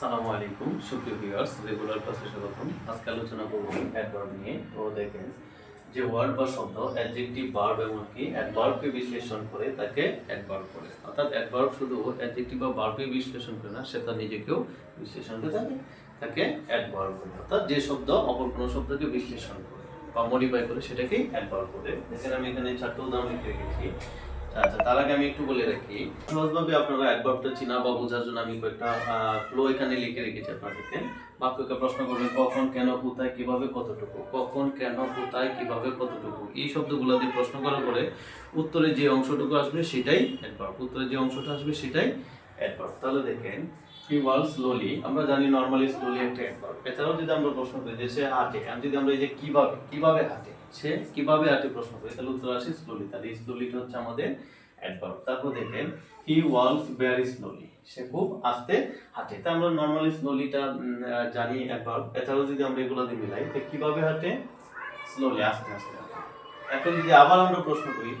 সালামু আলাইকুম, সুপ্রিয় ভিউয়ার্স রেগুলার ক্লাসে স্বাগতম। আজকে আলোচনা করব অ্যাডভার্ব নিয়ে। তো দেখেন, যে ওয়ার্ড বা শব্দ অ্যাডজেক্টিভ ভার্ব এমনকি অ্যাডভার্বকে বিশ্লেষণ করে তাকে অ্যাডভার্ব করে অর্থাৎ অ্যাডভার্ব শুধু অ্যাডজেক্টিভ বা ভার্বকে বিশ্লেষণ করে না, সে তার নিজেকেও বিশ্লেষণ করে থাকে তাকে অ্যাডভার্ব করে অর্থাৎ যে শব্দ, অপর কোনো শব্দকে বিশ্লেষণ করে বা মডিফাই করে সেটাকেই অ্যাডভার্ব করে দেখেন, আমি এখানে চারটে উদাহরণ লিখে রেখেছি। আচ্ছা তার আগে আমি একটু বলে রাখি। সহজভাবে আপনারা অ্যাডভার্বটা চিনা বা বোঝার জন্য আমি কয়েকটা ফ্লো এখানে লিখে রেখেছি আপনাদেরকে। বাক্যকে প্রশ্ন করবেন, কখন, কেন, কোথায়, কীভাবে, কতটুকু? কখন, কেন, কোথায়, কীভাবে, কতটুকু? এই শব্দগুলো দিয়ে প্রশ্ন করার পরে উত্তরে যে অংশটুকু আসবে সেটাই অ্যাডভার্ব উত্তরে যে অংশটা আসবে সেটাই অ্যাডভার্ব তাহলে দেখেন ওয়াল স্লোলি আমরা জানি নর্মালি স্লোলি একটা এছাড়াও যদি আমরা প্রশ্ন করি যে সে হাঁটে আর যদি আমরা এই যে কীভাবে কীভাবে হাঁটে, সে কীভাবে হাঁটে প্রশ্ন করি, তাহলে উত্তর আসে স্লোলি তাহলে স্লোলিটা হচ্ছে আমাদের তারপর দেখেন হি ওয়ালস ভেরি স্লোলি সে খুব আস্তে হাঁটে। তা আমরা নর্মালি স্লোলিটা জানি অ্যাডভার্ব এছাড়াও যদি আমরা এগুলো দিয়ে মিলাই, তো কীভাবে হাঁটে? স্লোলি আস্তে আস্তে এখন যদি আবার আমরা প্রশ্ন করি,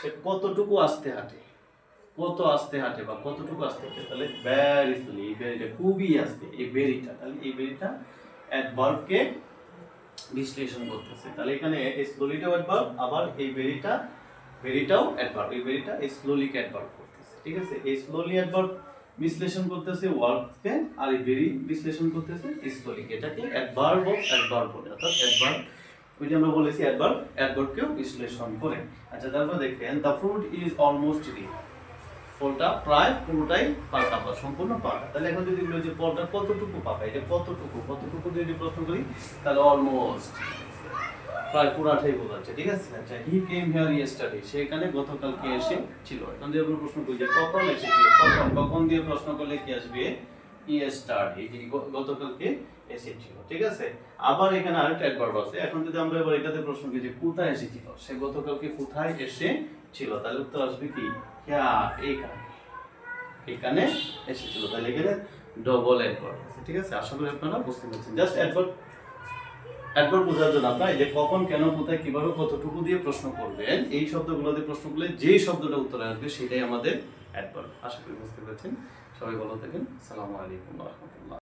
সে কতটুকু আস্তে হাঁটে? কত আস্তে হাঁটে বা কতটুকু আস্তে হাঁটে, তাহলে ভেরি স্লোলি এই বেরিটা খুবই আস্তে, এই বেরিটা তাহলে এই বেরিটা অ্যাডভার্বকে বিশ্লেষণ করতেছে। তাহলে এখানে স্লোলিটাও অ্যাডভার্ব আবার এই বেরিটা বেরিটাও অ্যাডভার্ব এই বেরিটা স্লোলিকে অ্যাডভার্ব করতেছে, ঠিক আছে? এই স্লোলি অ্যাডভার্ব বিশ্লেষণ করতেছে ওয়ার্ডকে আর এই বেরি বিশ্লেষণ করতেছে স্লোলিকে এটাকে অ্যাডভার্ব অফ অ্যাডভার্ব বলে, অর্থাৎ অ্যাডভার্ব ওই যে আমরা বলেছি অ্যাডভার্ব অ্যাডভার্বকেও বিশ্লেষণ করে। আচ্ছা তারপর দেখেন the fruit is almost ready ফলটা প্রায় পুরোটাই পাকা বা সম্পূর্ণ পাকা তাহলে এখন যদি বলি যে ফলটা কতটুকু পাকা, এটা কতটুকু? কতটুকু যদি প্রশ্ন করি, তাহলে অলমোস্ট প্রায় পুরাটাই বোঝাচ্ছে ঠিক আছে? আচ্ছা হি কেম হিয়ার ইয়েস্টারডে সে এখানে গতকালকে এসে ছিল। এখন যদি প্রশ্ন করি যে কখন এসেছিল, কখন? কখন দিয়ে প্রশ্ন করলে কি আসবে? আবার এখানে আরেকটা অ্যাডভার্ব আছে। এখন যদি আমরা এবার এটাতে প্রশ্ন করি যে কোথায় এসেছিল? সে গতকালকে কোথায় এসে ছিল তাহলে উত্তর আসবে কি? এইখানে এখানে। এসেছিল। তাহলে এখানে ডবল অ্যাডভার্ব আছে, ঠিক আছে? আশা আপনারা বুঝতে পারছেন। জাস্ট অ্যাডভার্ব অ্যাডভার্ব বোঝার জন্য আপনার যে কখন কেন, কোথায়, কীভাবে, কতটুকু দিয়ে প্রশ্ন করবেন, এই শব্দগুলো দিয়ে প্রশ্ন করলে যেই শব্দটা উত্তরে আসবে সেটাই আমাদের একবার আশা করি বুঝতে পেরেছেন। সবাই ভালো থাকেন। সালামু আলাইকুম রহমতুল্লাহ।